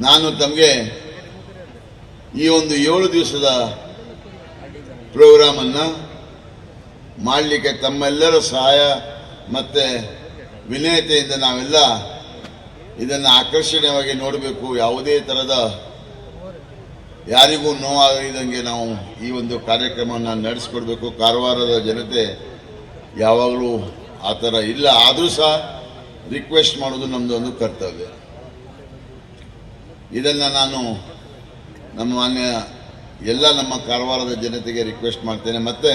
ನಾನು ತಮಗೆ ಈ ಒಂದು ಏಳು ದಿವಸದ ಪ್ರೋಗ್ರಾಮನ್ನು ಮಾಡಲಿಕ್ಕೆ ತಮ್ಮೆಲ್ಲರ ಸಹಾಯ ಮತ್ತು ವಿನಯತೆಯಿಂದ ನಾವೆಲ್ಲ ಇದನ್ನು ಆಕರ್ಷಣೀಯವಾಗಿ ನೋಡಬೇಕು. ಯಾವುದೇ ಥರದ ಯಾರಿಗೂ ನೋವಾಗದಂಗೆ ನಾವು ಈ ಒಂದು ಕಾರ್ಯಕ್ರಮವನ್ನು ನಡೆಸ್ಕೊಡ್ಬೇಕು. ಕಾರವಾರದ ಜನತೆ ಯಾವಾಗಲೂ ಆ ಥರ ಇಲ್ಲ. ಆದರೂ ಸಹ ರಿಕ್ವೆಸ್ಟ್ ಮಾಡೋದು ನಮ್ಮದು ಒಂದು ಕರ್ತವ್ಯ. ಇದನ್ನು ನಾನು ನಮ್ಮ ಮಾನ್ಯ ಎಲ್ಲ ನಮ್ಮ ಕಾರವಾರದ ಜನತೆಗೆ ರಿಕ್ವೆಸ್ಟ್ ಮಾಡ್ತೇನೆ. ಮತ್ತು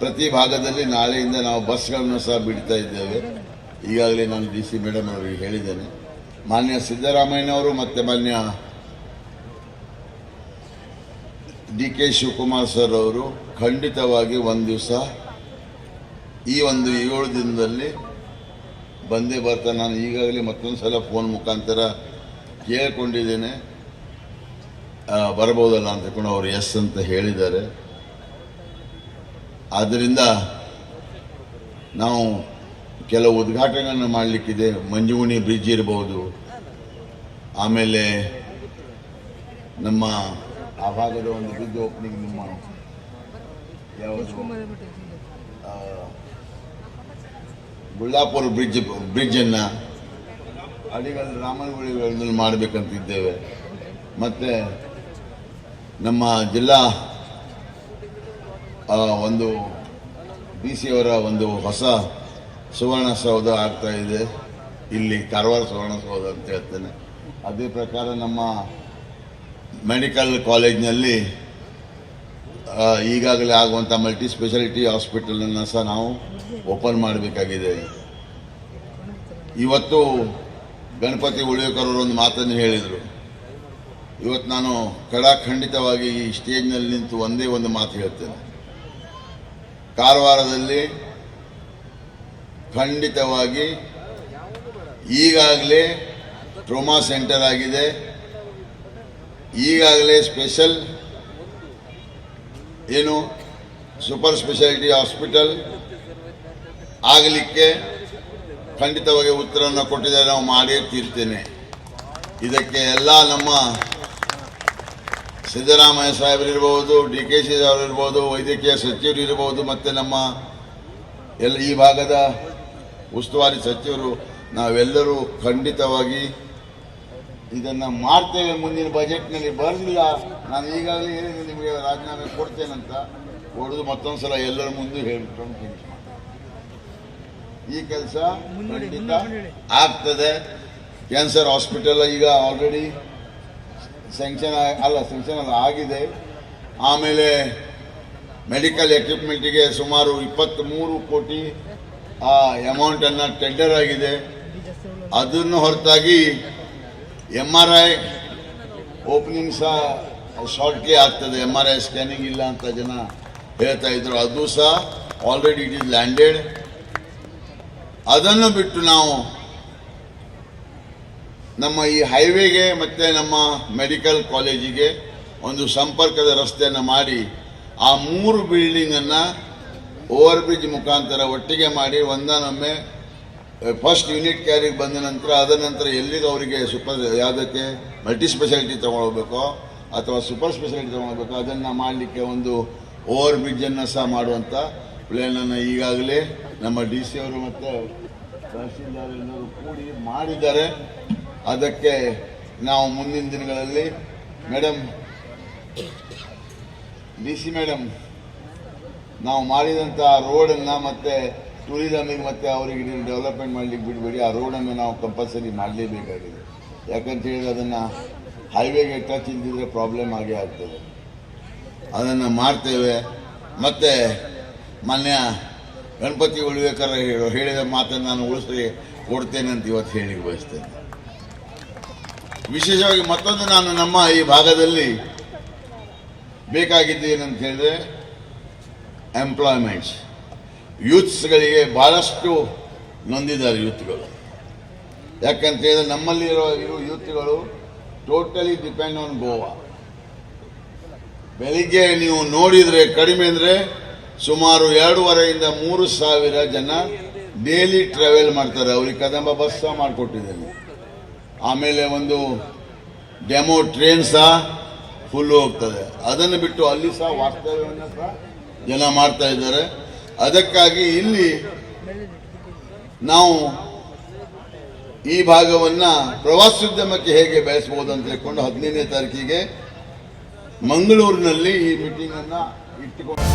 ಪ್ರತಿ ಭಾಗದಲ್ಲಿ ನಾಳೆಯಿಂದ ನಾವು ಬಸ್ಗಳನ್ನು ಸಹ ಬಿಡ್ತಾ ಇದ್ದೇವೆ. ಈಗಾಗಲೇ ನಾನು ಡಿ ಸಿ ಮೇಡಮ್ ಅವರಿಗೆ ಹೇಳಿದ್ದೇನೆ. ಮಾನ್ಯ ಸಿದ್ದರಾಮಯ್ಯನವರು ಮತ್ತು ಮಾನ್ಯ ಡಿ ಕೆ ಶಿವಕುಮಾರ್ ಸರ್ ಅವರು ಖಂಡಿತವಾಗಿ ಒಂದು ದಿವಸ ಈ ಒಂದು ಏಳು ದಿನದಲ್ಲಿ ಬಂದೇ ಬರ್ತಾ ನಾನು ಈಗಾಗಲೇ ಮತ್ತೊಂದು ಸಲ ಫೋನ್ ಮುಖಾಂತರ ಕೇಳಿಕೊಂಡಿದ್ದೇನೆ. ಬರಬಹುದಲ್ಲ ಅಂತ ಕೂಡ ಅವರು ಎಸ್ ಅಂತ ಹೇಳಿದ್ದಾರೆ. ಆದ್ದರಿಂದ ನಾವು ಕೆಲವು ಉದ್ಘಾಟನೆಗಳನ್ನು ಮಾಡಲಿಕ್ಕಿದೆ. ಮಂಜುಗುಣಿ ಬ್ರಿಡ್ಜ್ ಇರಬಹುದು ಆಮೇಲೆ ನಮ್ಮ ಆ ಭಾಗದ ಒಂದು ಬ್ರಿಡ್ಜ್ ಓಪನಿಂಗ್ ನಿಮ್ಮ ಗುಳ್ಳಾಪುರ ಬ್ರಿಡ್ಜ್ ಬ್ರಿಡ್ಜನ್ನು ಅಡಿಗಲ್ ರಾಮನಗುಳಿಗಳಲ್ಲಿ ಮಾಡಬೇಕಂತಿದ್ದೇವೆ. ಮತ್ತು ನಮ್ಮ ಜಿಲ್ಲಾ ಒಂದು ಡಿ ಸಿ ಅವರ ಒಂದು ಹೊಸ ಸುವರ್ಣಸೌಧ ಆಗ್ತಾ ಇದೆ. ಇಲ್ಲಿ ಕಾರವಾರ ಸುವರ್ಣಸೌಧ ಅಂತ ಹೇಳ್ತೇನೆ. ಅದೇ ಪ್ರಕಾರ ನಮ್ಮ ಮೆಡಿಕಲ್ ಕಾಲೇಜ್ನಲ್ಲಿ ಈಗಾಗಲೇ ಆಗುವಂಥ ಮಲ್ಟಿ ಸ್ಪೆಷಾಲಿಟಿ ಹಾಸ್ಪಿಟಲನ್ನು ಸಹ ನಾವು ಓಪನ್ ಮಾಡಬೇಕಾಗಿದೆ. ಇವತ್ತು ಗಣಪತಿ ಉಳಿಯಕರ್ ಒಂದು ಮಾತನ್ನು ಹೇಳಿದರು. ಇವತ್ತು ನಾನು ಕಡಾಖಂಡಿತವಾಗಿ ಈ ಸ್ಟೇಜ್ನಲ್ಲಿ ನಿಂತು ಒಂದೇ ಒಂದು ಮಾತು ಹೇಳ್ತೇನೆ. ಕಾರವಾರದಲ್ಲಿ ಖಂಡಿತವಾಗಿ ಈಗಾಗಲೇ ಟ್ರೋಮಾ ಸೆಂಟರ್ ಆಗಿದೆ. ಈಗಾಗಲೇ ಸ್ಪೆಷಲ್ ಏನು ಸೂಪರ್ ಸ್ಪೆಷಾಲಿಟಿ ಹಾಸ್ಪಿಟಲ್ ಆಗಲಿಕ್ಕೆ ಖಂಡಿತವಾಗಿ ಉತ್ತರವನ್ನು ಕೊಟ್ಟಿದ್ದಾರೆ, ನಾವು ಮಾಡೇ ತೀರ್ತೇನೆ. ಇದಕ್ಕೆ ಎಲ್ಲ ನಮ್ಮ ಸಿದ್ದರಾಮಯ್ಯ ಸಾಹೇಬರು ಇರ್ಬೋದು ಡಿ ಕೆ ಸಿ ಅವರು ಇರ್ಬೋದು, ವೈದ್ಯಕೀಯ ಸಚಿವರು ಇರ್ಬೋದು, ಮತ್ತು ನಮ್ಮ ಎಲ್ಲ ಈ ಭಾಗದ ಉಸ್ತುವಾರಿ ಸಚಿವರು, ನಾವೆಲ್ಲರೂ ಖಂಡಿತವಾಗಿ ಇದನ್ನು ಮಾಡ್ತೇವೆ ಮುಂದಿನ ಬಜೆಟ್ನಲ್ಲಿ. ಬರಲಿಲ್ಲ. ನಾನು ಈಗಾಗಲೇ ನಿಮಗೆ ರಾಜೀನಾಮೆ ಕೊಡ್ತೇನಂತ. ಹೊಡೆದು ಮತ್ತೊಂದು ಸಲ ಎಲ್ಲರ ಮುಂದೆ ಹೇಳ್ಬಿಟ್ಟು ಈ ಕೆಲಸ ಖಂಡಿತ ಆಗ್ತದೆ. ಕ್ಯಾನ್ಸರ್ ಹಾಸ್ಪಿಟಲ್ ಈಗ ಆಲ್ರೆಡಿ ಸ್ಯಾಂಕ್ಷನ್ ಅಲ್ಲ ಸ್ಯಾಂಕ್ಷನ್ ಅಲ್ಲ ಆಗಿದೆ. ಆಮೇಲೆ ಮೆಡಿಕಲ್ ಎಕ್ವಿಪ್ಮೆಂಟಿಗೆ ಸುಮಾರು ಇಪ್ಪತ್ತ್ಮೂರು ಕೋಟಿ ಆ ಅಮೌಂಟನ್ನು ಟೆಂಡರ್ ಆಗಿದೆ. ಅದನ್ನು ಹೊರತಾಗಿ ಎಂ ಆರ್ ಐ ಓಪನಿಂಗ್ ಸಹ ಶಾರ್ಟ್ಗೆ ಆಗ್ತದೆ. ಎಂ ಆರ್ ಐ ಸ್ಕ್ಯಾನಿಂಗ್ ಇಲ್ಲ ಅಂತ ಜನ ಹೇಳ್ತಾ ಇದ್ರು. ಅದು ಸಹ ಆಲ್ರೆಡಿ ಇಟ್ ಇಸ್ ಲ್ಯಾಂಡೆಡ್ ಅದನ್ನು ಬಿಟ್ಟು ನಾವು ನಮ್ಮ ಈ ಹೈವೇಗೆ ಮತ್ತು ನಮ್ಮ ಮೆಡಿಕಲ್ ಕಾಲೇಜಿಗೆ ಒಂದು ಸಂಪರ್ಕದ ರಸ್ತೆಯನ್ನು ಮಾಡಿ ಆ ಮೂರು ಬಿಲ್ಡಿಂಗನ್ನು ಓವರ್ ಬ್ರಿಡ್ಜ್ ಮುಖಾಂತರ ಒಟ್ಟಿಗೆ ಮಾಡಿ ಒಂದಾನೊಮ್ಮೆ ಫಸ್ಟ್ ಯೂನಿಟ್ ಕ್ಯಾರಿಗೆ ಬಂದ ನಂತರ ಅದ ನಂತರ ಎಲ್ಲಿಗೆ ಅವರಿಗೆ ಸೂಪರ್ ಯಾವುದಕ್ಕೆ ಮಲ್ಟಿ ಸ್ಪೆಷಾಲಿಟಿ ತೊಗೊಳ್ಬೇಕೋ ಅಥವಾ ಸೂಪರ್ ಸ್ಪೆಷಾಲಿಟಿ ತೊಗೊಳ್ಬೇಕೋ, ಅದನ್ನು ಮಾಡಲಿಕ್ಕೆ ಒಂದು ಓವರ್ ಬ್ರಿಡ್ಜನ್ನು ಸಹ ಮಾಡುವಂಥ ಪ್ಲೇನನ್ನು ಈಗಾಗಲೇ ನಮ್ಮ ಡಿ ಸಿ ಅವರು ಮತ್ತು ತಹಸೀಲ್ದಾರ್ ಎಲ್ಲರೂ ಕೂಡಿ ಮಾಡಿದ್ದಾರೆ. ಅದಕ್ಕೆ ನಾವು ಮುಂದಿನ ದಿನಗಳಲ್ಲಿ ಮೇಡಮ್ ಡಿ ಸಿ ಮೇಡಮ್ ನಾವು ಮಾಡಿದಂಥ ರೋಡನ್ನು ಮತ್ತೆ ಟೂರಿಸಮಿಗೆ ಮತ್ತೆ ಅವರಿಗೆ ಡೆವಲಪ್ಮೆಂಟ್ ಮಾಡ್ಲಿಕ್ಕೆ ಬಿಡಬೇಡಿ. ಆ ರೋಡನ್ನು ನಾವು ಕಂಪಲ್ಸರಿ ಮಾಡಲೇಬೇಕಾಗಿದೆ. ಯಾಕಂತ ಹೇಳಿದ್ರೆ ಅದನ್ನು ಹೈವೇಗೆ ಟಚ್ ಇಲ್ದಿದ್ರೆ ಪ್ರಾಬ್ಲಮ್ ಆಗೇ ಆಗ್ತದೆ. ಅದನ್ನು ಮಾಡ್ತೇವೆ. ಮತ್ತೆ ಮಾನ್ಯ ಗಣಪತಿ ಉಳ್ವೇಕರ ಹೇಳೋ- ಹೇಳಿದ ಮಾತನ್ನು ನಾನು ಉಳಿಸಿ ಕೊಡ್ತೇನೆ ಅಂತ ಇವತ್ತು ಹೇಳಿ ಬಯಸ್ತೇನೆ. ವಿಶೇಷವಾಗಿ ಮತ್ತೊಂದು ನಾನು ನಮ್ಮ ಈ ಭಾಗದಲ್ಲಿ ಬೇಕಾಗಿದ್ದು ಏನಂತ ಹೇಳಿದ್ರೆ ಎಂಪ್ಲಾಯ್ಮೆಂಟ್ಸ್ ಯೂತ್ಸ್ಗಳಿಗೆ ಭಾಳಷ್ಟು ನೊಂದಿದ್ದಾರೆ ಯೂತ್ಗಳು. ಯಾಕಂತ ಹೇಳಿದ್ರೆ ನಮ್ಮಲ್ಲಿರೋ ಇರೋ ಯೂತ್ಗಳು ಟೋಟಲಿ ಡಿಪೆಂಡ್ ಆನ್ ಗೋವಾ ಬೆಳಿಗ್ಗೆ ನೀವು ನೋಡಿದರೆ ಕಡಿಮೆ ಅಂದರೆ ಸುಮಾರು ಎರಡೂವರೆಯಿಂದ ಮೂರು ಸಾವಿರ ಜನ ಡೈಲಿ ಟ್ರಾವೆಲ್ ಮಾಡ್ತಾರೆ. ಅವ್ರಿಗೆ ಕದಂಬ ಬಸ್ ಸಹ ಮಾಡಿಕೊಟ್ಟಿದ್ದೇನೆ. ಆಮೇಲೆ ಒಂದು ಡೆಮೋ ಟ್ರೈನ್ ಸಹ ಫುಲ್ ಹೋಗ್ತದೆ. ಅದನ್ನು ಬಿಟ್ಟು ಅಲ್ಲಿ ಸಹ ವಾಸ್ತವ್ಯವನ್ನು ಸಹ ಜನ ಮಾಡ್ತಾ ಇದ್ದಾರೆ. ಅದಕ್ಕಾಗಿ ಇಲ್ಲಿ ನಾವು ಈ ಭಾಗವನ್ನು ಪ್ರವಾಸೋದ್ಯಮಕ್ಕೆ ಹೇಗೆ ಬಯಸ್ಬೋದು ಅಂತ ತಿಳ್ಕೊಂಡು ಹದಿನೈದನೇ ತಾರೀಕಿಗೆ ಮಂಗಳೂರಿನಲ್ಲಿ ಈ ಮೀಟಿಂಗನ್ನು ಇಟ್ಟುಕೊಂಡು